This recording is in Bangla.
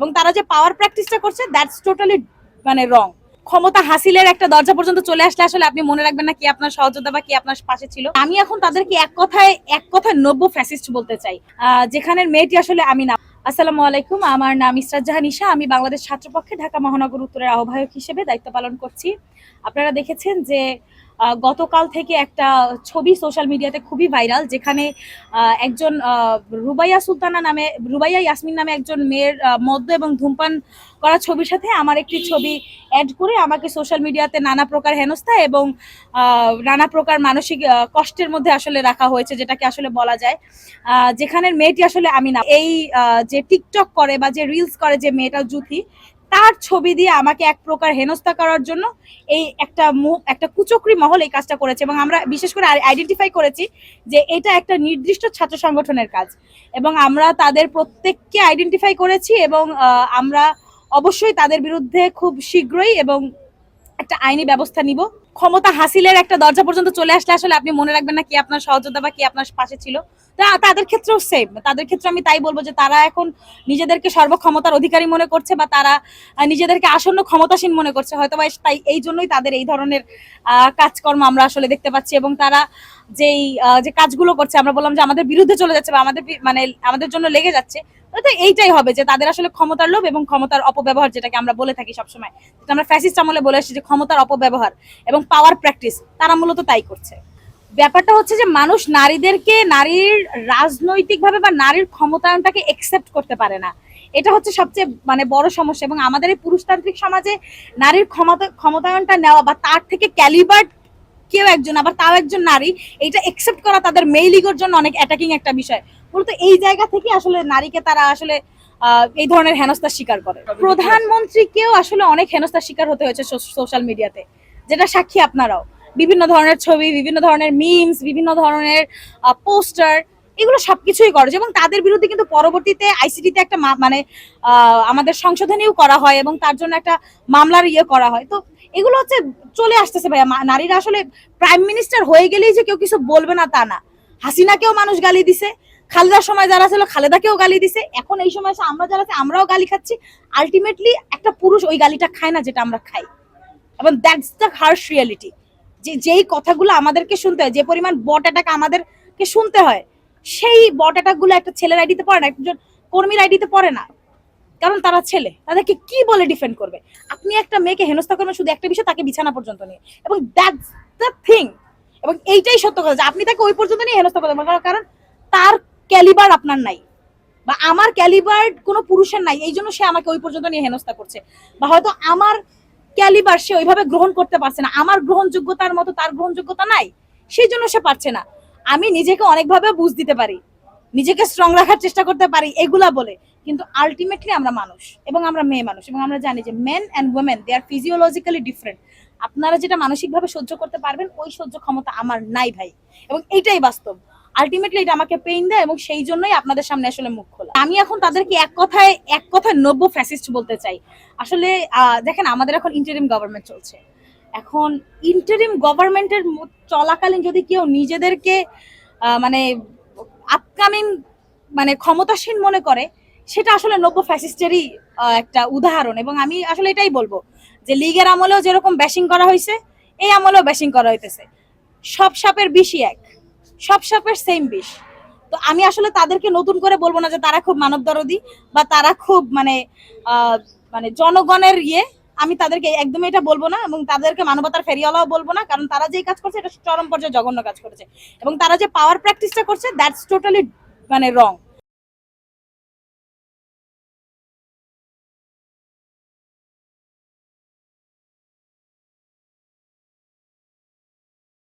এবং তারা যে পাওয়ার প্র্যাকটিসটা করছে দ্যাটস টোটালি মানে রং ক্ষমতা হাসিলের একটা দরজা পর্যন্ত চলে আসলে আসলে আপনি মনে রাখবেন না কি আপনার সহযোদ্ধা বা কি আপনার পাশে ছিল। আমি এখন তাদেরকে এক কথায় এক কথায় নব্য ফ্যাসিস্ট বলতে চাই। যেখানের মেয়েটি আসলে আমি না। আসসালামু আলাইকুম, আমার নাম ইসরাত জাহান ইশা আমি বাংলাদেশ ছাত্রপক্ষে ঢাকা মহানগর উত্তরের আহ্বায়ক হিসেবে দায়িত্ব পালন করছি। আপনারা দেখেছেন যে গতকাল থেকে একটা ছবি সোশ্যাল মিডিয়াতে খুবই ভাইরাল যেখানে একজন রুবাইয়া সুলতানা নামে, রুবাইয়া ইয়াসমিন নামে একজন মেয়ের মদ্য এবং ধূমপান করা ছবির সাথে আমার একটি ছবি অ্যাড করে আমাকে সোশ্যাল মিডিয়াতে নানা প্রকার হেনস্থা এবং নানা প্রকার মানসিক কষ্টের মধ্যে আসলে রাখা হয়েছে যেটাকে আসলে বলা যায়। যেখানের মেয়েটি আসলে আমি না। এই যে টিকটক করে বা যে রিলস করে যে মেয়েটা জুথি তার ছবি দিয়ে আমাকে এক প্রকার হেনস্থা করার জন্য এই একটা একটা কুচক্রি মহল এই কাজটা করেছে এবং আমরা বিশেষ করে আইডেন্টিফাই করেছি যে এটা একটা নির্দিষ্ট ছাত্র সংগঠনের কাজ। এবং আমরা তাদের প্রত্যেককে আইডেন্টিফাই করেছি এবং আমরা অবশ্যই তাদের বিরুদ্ধে খুব শীঘ্রই এবং একটা আইনি ব্যবস্থা নিব। ক্ষমতা হাসিলের একটা দরজা পর্যন্ত চলে আসলে আসলে আপনি মনে রাখবেন না কি আপনার সহযোদ্ধা বা কি আপনার পাশে ছিল। তাদের ক্ষেত্রেও সেম তাদের ক্ষেত্রে আমি তাই বলব যে তারা এখন নিজেদেরকে সর্বক্ষমতার অধিকারী মনে করছে বা তারা নিজেদেরকে আসন্ন ক্ষমতাসীন মনে করছে। হয়তো বা তাই এই জন্যই তাদের এই ধরনের কাজকর্ম আমরা আসলে দেখতে পাচ্ছি এবং তারা যেই যে কাজগুলো করছে, আমরা বললাম যে আমাদের বিরুদ্ধে চলে যাচ্ছে বা আমাদের মানে আমাদের জন্য লেগে যাচ্ছে। এইটাই হবে যে তাদের আসলে ক্ষমতার লোভ এবং ক্ষমতার অপব্যবহার যেটাকে আমরা বলে থাকি সবসময়। যেটা আমরা ফ্যাসিস্ট আমলে বলে আসছি যে ক্ষমতার অপব্যবহার এবং পাওয়ার প্র্যাকটিস তারা মূলত তাই করছে। ব্যাপারটা হচ্ছে যে মানুষ নারীদেরকে নারীর রাজনৈতিকভাবে বা নারীর ক্ষমতায়নটাকে একসেপ্ট করতে পারে না। এটা হচ্ছে সবচেয়ে মানে বড় সমস্যা এবং আমাদের এই পুরুষতান্ত্রিক সমাজে নারীর ক্ষমতা, ক্ষমতায়নটা নেওয়া বা তার থেকে ক্যালিবার্ড কেউ একজন আবার তাও একজন নারী এটা একসেপ্ট করা তাদের মেইলিগোর জন্য অনেক অ্যাটাকিং একটা বিষয়। মূলত এই জায়গা থেকে আসলে নারীকে তারা আসলে এই ধরনের হেনস্থার শিকার করে। প্রধানমন্ত্রীকেও আসলে অনেক হেনস্থার শিকার হতে হয়েছে সোশ্যাল মিডিয়াতে যেটা সাক্ষী আপনারাও। বিভিন্ন ধরনের ছবি বিভিন্ন ধরনের মিমস বিভিন্ন ধরনের পোস্টার এগুলো সবকিছুই করে। এবং তাদের বিরুদ্ধে কিন্তু পরবর্তীতে আইসিটিতে একটা মানে আমাদের সংশোধনীও করা হয় এবং তার জন্য একটা মামলার ইয়ে করা হয়। তো এগুলো হচ্ছে চলে আসতেছে ভাইয়া। নারীরা আসলে প্রাইম মিনিস্টার হয়ে গেলেই যে কেউ কিছু বলবে না তা না। হাসিনাকেও মানুষ গালি দিছে। খালেদার সময় যারা ছিল, খালেদাকেও গালি দিছে। এখন এই সময় এসে আমরা যারা আমরাও গালি খাচ্ছি। আলটিমেটলি একটা পুরুষ ওই গালিটা খায় না যেটা আমরা খাই। এবং দ্যাটস দ্য হার্শ রিয়ালিটি যে, যেই কথাগুলো আমাদেরকে শুনতে হয়, যে পরিমাণ বট অ্যাটাক আমাদেরকে শুনতে হয়, সেই বট অ্যাটাকগুলো একটা ছেলের আইডিতে পড়ে না, একজন কর্মীর আইডিতে পড়ে না। কারণ তারা ছেলে, তাদেরকে কি বলে ডিফেন্ড করবে? আপনি একটা মেয়েকে হেনস্থা করবেন শুধু একটা বিষয়, তাকে বিছানা পর্যন্ত নিয়ে। এবং দ্যাটস দ্য থিং এবং এইটাই সত্য কথা যে আপনি তাকে ওই পর্যন্ত নিয়ে হেনস্থা করতে পারবেন কারণ তার ক্যালিবার আপনার নাই। বা আমার ক্যালিবার কোনো পুরুষের নাই। এই জন্য সে আমাকে ওই পর্যন্ত নিয়ে হেনস্থা করছে। বা হয়তো আমার ক্যালিবার সে ওইভাবে গ্রহণ করতে পারছে না। আমার গ্রহণযোগ্যতার মতো তার গ্রহণযোগ্যতা নাই। সেই জন্য সে পারছে না। আমি নিজেকে অনেকভাবে বুঝ দিতে পারি। নিজেকে স্ট্রং রাখার চেষ্টা করতে পারি, এগুলা বলে। কিন্তু আলটিমেটলি আমরা মানুষ এবং আমরা মেয়ে মানুষ এবং আমরা জানি যে men and women they are physiologically different আপনারা যেটা মানসিকভাবে সহ্য করতে পারবেন, ওই সহ্য ক্ষমতা আমার নাই ভাই। এবং এইটাই বাস্তব। আলটিমেটলি এটা আমাকে পেইন দেয় এবং সেই জন্যই আপনাদের সামনে আসলে মুখ খোলা। আমি এখন তাদেরকে এক কথায় এক কথায় নব্য ফ্যাসিস্ট বলতে চাই। আসলে দেখেন, আমাদের এখন ইন্টারিম গভর্নমেন্ট চলছে। এখন ইন্টারিম গভর্নমেন্টের চলাকালীন যদি কেউ নিজেদেরকে মানে আপকামিং মানে ক্ষমতাসীন মনে করে, সেটা আসলে নব্য ফ্যাসিস্টেরই একটা উদাহরণ। এবং আমি আসলে এটাই বলব যে লীগের আমলেও যেরকম ব্যাশিং করা হয়েছে এই আমলেও ব্যাশিং করা হইতেছে। সব সাপের বিষই এক, সব সাপের সেম বিষ। তো আমি আসলে তাদেরকে নতুন করে বলব না যে তারা খুব মানব দরদি বা তারা খুব মানে মানে জনগণের ইয়ে আমি তাদেরকে একদমই এটা বলব না এবং তাদেরকে মানবতার ফেরিওয়ালাও বলব না, কারণ তারা যেই কাজ করছে এটা চরম পর্যায়ে জঘন্য কাজ করেছে। এবং তারা যে পাওয়ার প্র্যাকটিসটা করছে দ্যাটস টোটালি মানে রং